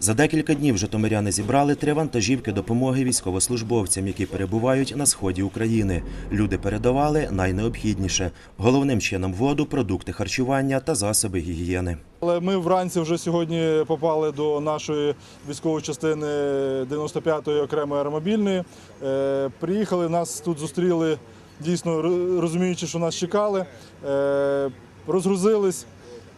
За декілька днів житомиряни зібрали три вантажівки допомоги військовослужбовцям, які перебувають на сході України. Люди передавали найнеобхідніше головним чином воду, продукти харчування та засоби гігієни. Але ми вранці вже сьогодні попали до нашої військової частини 95-ї окремої аеромобільної. Е, Приїхали, нас тут зустріли, дійсно розуміючи, що нас чекали. Е, Розгрузились.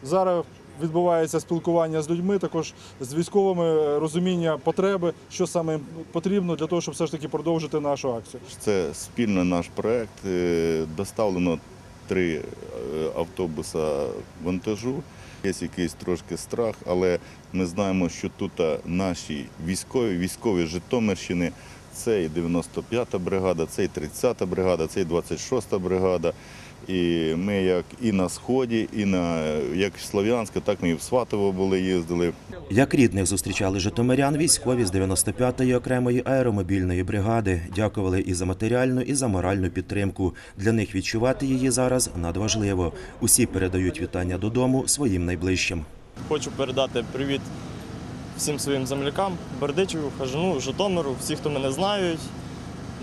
Зараз відбувається спілкування з людьми, також з військовими, розуміння потреби, що саме потрібно для того, щоб все ж таки продовжити нашу акцію. Це спільно наш проект. Е, Доставлено три е, автобуса вантажу. Є якийсь трошки страх, але ми знаємо, що тут наші військові, військові Житомирщини, це і 95-та бригада, це і 30-та бригада, це і 26-та бригада. І ми як і на Сході, і на як в Слов'янську, так ми і в Сватово були, їздили. Як рідних зустрічали житомирян, військові з 95-ї окремої аеромобільної бригади дякували і за матеріальну, і за моральну підтримку. Для них відчувати її зараз надважливо. Усі передають вітання додому своїм найближчим. Хочу передати привіт всім своїм землякам, Бердичеву, Хажину, Житомиру, всі, хто мене знають.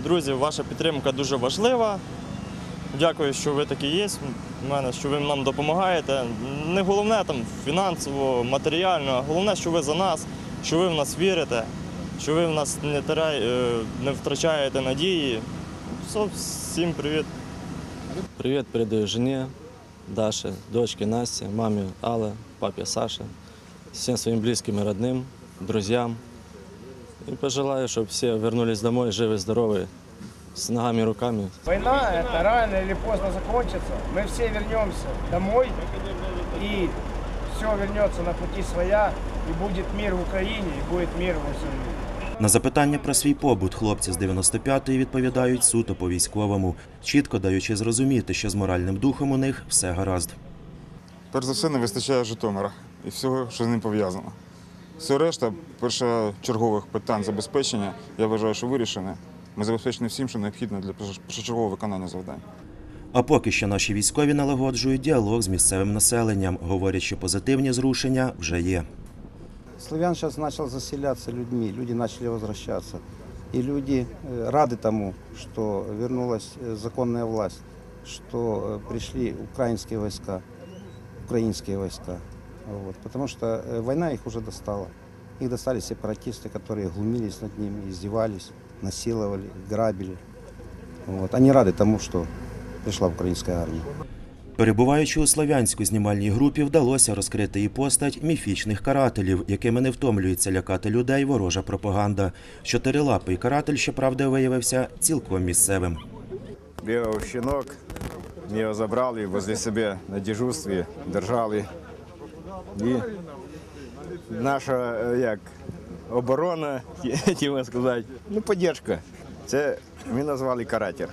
Друзі, ваша підтримка дуже важлива. Дякую, що ви такі є. У мене, що ви нам допомагаєте. Не головне там фінансово, матеріально, а головне, що ви за нас, що ви в нас вірите, що ви в нас не, теряй, е, не втрачаєте надії. Все, всім привіт. Привет передаю жене Даше, дочке Насте, маме Алле, папе Саше, всем своим близким и родным, друзьям. И пожелаю, чтобы все вернулись домой живы, здоровы, с ногами и руками. Война это рано или поздно закончится. Мы все вернемся домой и все вернется на пути своя, и будет мир в Украине, и будет мир во всем мире. На запитання про свій побут хлопці з 95-ї відповідають суто по військовому, чітко даючи зрозуміти, що з моральним духом у них все гаразд. Перш за все, не вистачає Житомира і всього, що з ним пов'язано. Все решта, першочергових питань забезпечення, я вважаю, що вирішене. Ми забезпечені всім, що необхідно для першочергового виконання завдань. А поки що наші військові налагоджують діалог з місцевим населенням, говорять, що позитивні зрушення вже є. Славян сейчас начал заселяться людьми, люди начали возвращаться. И люди э, рады тому, что вернулась э, законная власть, что э, пришли украинские войска, украинские войска. Вот, потому что э, война их уже достала. Их достали сепаратисты, которые глумились над ними, издевались, насиловали, грабили. Вот. Они рады тому, что пришла украинская армия. Перебуваючи у Слов'янську знімальній групі, вдалося розкрити і постать міфічних карателів, якими не втомлюється лякати людей ворожа пропаганда. Чотирилапий каратель, щоправда, виявився цілком місцевим. Бігав щенок, ми його забрали возле себе на дежурстві, держали. І наша е, як, оборона, хотіла сказати, ну, поддержка. Це ми назвали каратер.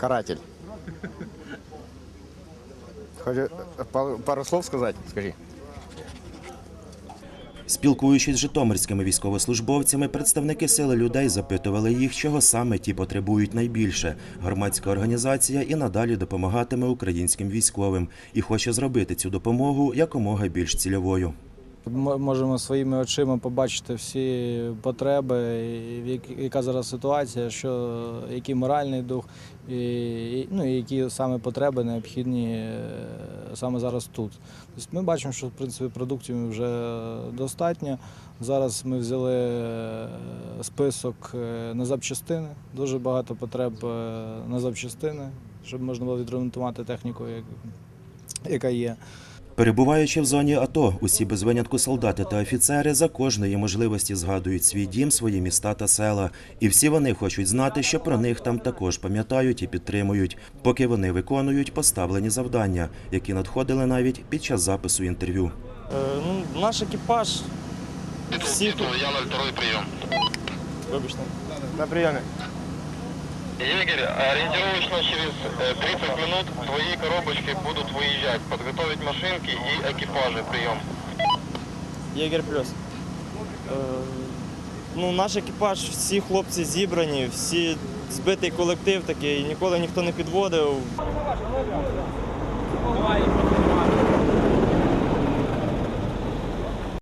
Каратель. Хочу пару, пару слов сказати, скажи. Спілкуючись з житомирськими військовослужбовцями, представники сили людей запитували їх, чого саме ті потребують найбільше. Громадська організація і надалі допомагатиме українським військовим і хоче зробити цю допомогу якомога більш цільовою. Ми можемо своїми очима побачити всі потреби, яка зараз ситуація, що який моральний дух, і, ну, і які саме потреби необхідні е, саме зараз тут. Тобто ми бачимо, що в принципі продуктів вже достатньо. Зараз ми взяли е, список е, на запчастини, дуже багато потреб на запчастини, щоб можна було відремонтувати техніку, яка є. Перебуваючи в зоні АТО, усі без винятку солдати та офіцери за кожної можливості згадують свій дім, свої міста та села. І всі вони хочуть знати, що про них там також пам'ятають і підтримують, поки вони виконують поставлені завдання, які надходили навіть під час запису інтерв'ю. Е, ну, наш екіпаж, всі тут. Я 02 прийом. Вибачте. На приеме. Егерь, ориентировочно через э, 30 минут твои коробочки будут выезжать. Подготовить машинки и экипажи. Прием. Єгер плюс. Е, ну, наш екіпаж, всі хлопці зібрані, всі збитий колектив такий, ніколи ніхто не підводив. Давай,